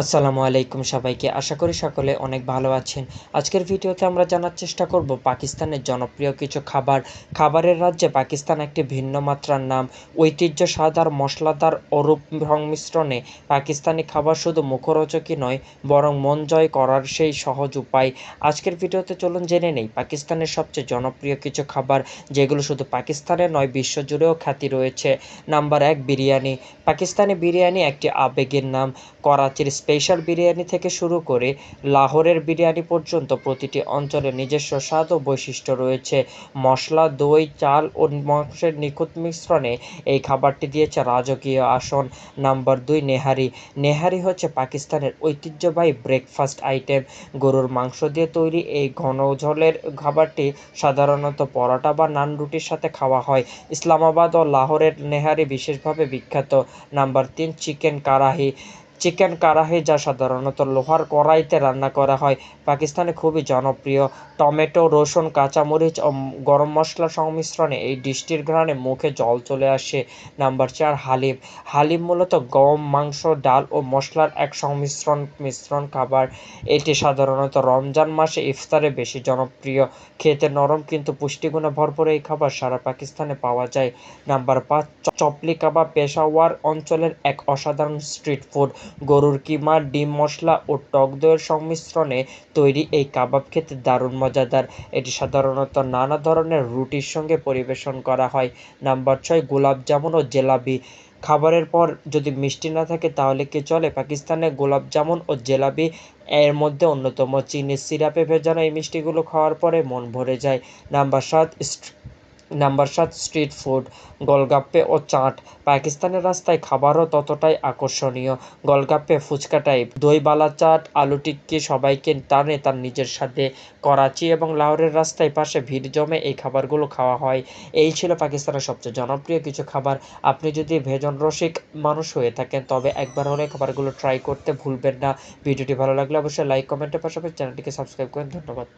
আসসালামু আলাইকুম সবাইকে। আশা করি সকলে অনেক ভালো আছেন। আজকের ভিডিওতে আমরা জানার চেষ্টা করব পাকিস্তানের জনপ্রিয় কিছু খাবার। খাবারের রাজ্যে পাকিস্তান একটি ভিন্ন মাত্রার নাম। ঐতিহ্য স্বাদার মশলাদার অরূপ সংমিশ্রণে পাকিস্তানি খাবার শুধু মুখরোচকই নয়, বরং মন জয় করার সেই সহজ উপায়। আজকের ভিডিওতে চলুন জেনে নেই, পাকিস্তানের সবচেয়ে জনপ্রিয় কিছু খাবার, যেগুলো শুধু পাকিস্তানে নয়, বিশ্বজুড়েও খ্যাতি রয়েছে। নাম্বার এক, বিরিয়ানি। পাকিস্তানি বিরিয়ানি একটি আবেগের নাম। করাচির স্পেশাল বিরিয়ানি থেকে শুরু করে লাহোরের বিরিয়ানি পর্যন্ত প্রতিটি অঞ্চলে নিজস্ব স্বাদ ও বৈশিষ্ট্য রয়েছে। মশলা, দই, চাল ও মাংসের নিখুঁত মিশ্রণে এই খাবারটি দিয়েছে রাজকীয় আসন। নাম্বার দুই, নেহারি। নেহারি হচ্ছে পাকিস্তানের ঐতিহ্যবাহী ব্রেকফাস্ট আইটেম। গরুর মাংস দিয়ে তৈরি এই ঘন ঝোলের খাবারটি সাধারণত পরোটা বা নান রুটির সাথে খাওয়া হয়। ইসলামাবাদ ও লাহোরের নেহারি বিশেষভাবে বিখ্যাত। নাম্বার তিন, চিকেন কারাহি। চিকেন কারাহি যা সাধারণত লোহার কড়াইতে রান্না করা হয়, পাকিস্তানে খুবই জনপ্রিয়। টমেটো, রসুন, কাঁচামরিচ ও গরম মশলার সংমিশ্রণে এই ডিশটির ঘ্রাণে মুখে জল চলে আসে। নাম্বার চার, হালিম। হালিম মূলত গম, মাংস, ডাল ও মশলার এক সংমিশ্রণ মিশ্রণ খাবার। এটি সাধারণত রমজান মাসে ইফতারে বেশি জনপ্রিয়। খেতে নরম কিন্তু পুষ্টিগুণে ভরপুর এই খাবার সারা পাকিস্তানে পাওয়া যায়। নাম্বার পাঁচ, চপলি কাবাব পেশাওয়ার অঞ্চলের এক অসাধারণ স্ট্রিট ফুড। গরুর কিমা, ডিম মশলা ও টক দইয়ের সংমিশ্রণে তৈরি এই কাবাব খেতে দারুণ মজাদার। এটি সাধারণত নানা ধরনের রুটির সঙ্গে পরিবেশন করা হয়। নাম্বার ছয়, গোলাপ জামুন ও জেলাবি খাবারের পর যদি মিষ্টি না থাকে তাহলে কি চলে? পাকিস্তানে গোলাপ জামুন ও জেলাবি এর মধ্যে অন্যতম চিনির সিরাপে ভেজানো এই মিষ্টিগুলো খাওয়ার পরে মন ভরে যায়। নাম্বার সাত নাম্বার সাত স্ট্রিট ফুড গোলগাপ্পে ও চাট। পাকিস্তানের রাস্তায় খাবারও ততটাই আকর্ষণীয়। গোলগাপ্পে ফুচকা টাইপ দইবালা চাট, আলু টিক্কি সবাইকে টানে তার নিজের সাথে। করাচি এবং লাহোরের রাস্তায় পাশে ভিড় জমে এই খাবারগুলো খাওয়া হয়। এই ছিল পাকিস্তানের সবচেয়ে জনপ্রিয় কিছু খাবার। আপনি যদি ভেজন রসিক মানুষ হয়ে থাকেন, তবে একবার হলে খাবারগুলো ট্রাই করতে ভুলবেন না। ভিডিওটি ভালো লাগলে অবশ্যই লাইক কমেন্টের পাশাপাশি চ্যানেলটিকে সাবস্ক্রাইব করেন। ধন্যবাদ।